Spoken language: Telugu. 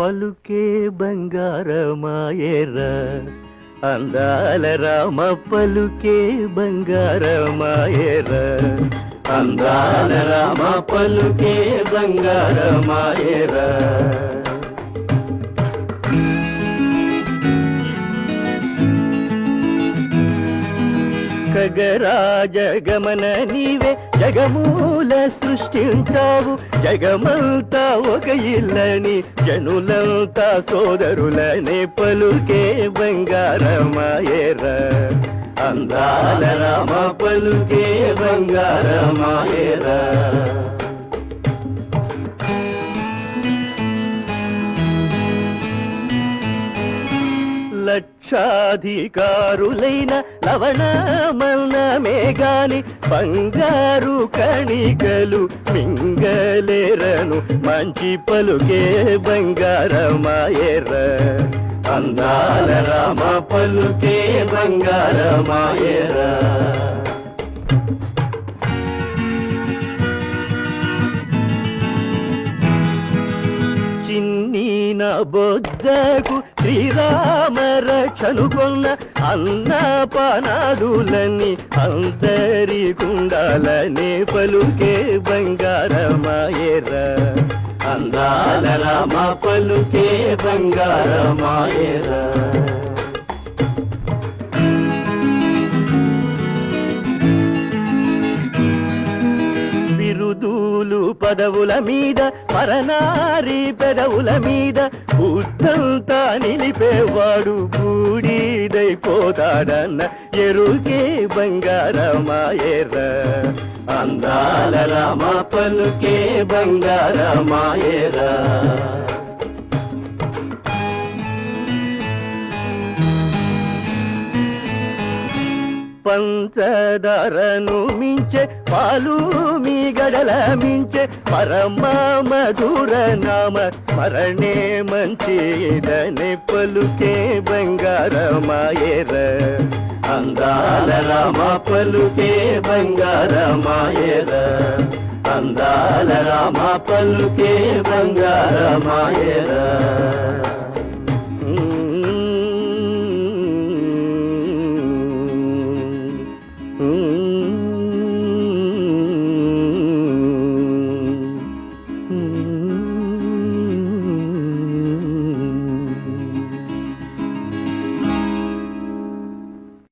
పలుకే బంగారమాయేర. అందాల రామ పలుకే బంగారమాయేర. అందాల రామ పలుకే బంగారమాయరా. ఖగరాజ గమన నీవే జగమూల సృష్టించావు జగమంతా ఒక ఇల్లని జనులంతా సోదరులనే పలుకే బంగారమాయేర. అందాల రామ పలుకే బంగారమాయేర. లక్షాధికారులైన లవణమన్నమే గాని బంగారు కణికలు మింగలేరను మంచి పలుకే బంగారమాయర అందాల రామ పలుకే బంగారమాయరా పుట్టిన బొద్దకు శ్రీరామ రక్షను కొన్న అన్న పానాదులని అందరి కుండాలనే పలుకే బంగారమాయేర అందాల రామ పలుకే బంగారమాయరా పదవుల మీద పరనారి పెదవుల మీద బుద్ధంతా నిలిపేవాడు బూడిదైపోతాడన్న ఎరుకే బంగారమాయేర. అందాల రామ పలుకే బంగారమాయేర. పంచదారను మించే పాలు మీ గడల మించే పరమ మధుర నామ మరణే మంచిదనే పలుకే బంగారమాయర. అందాల రామ పలుకే బంగారమాయర. అందాల రామ పలుకే బంగారమాయర.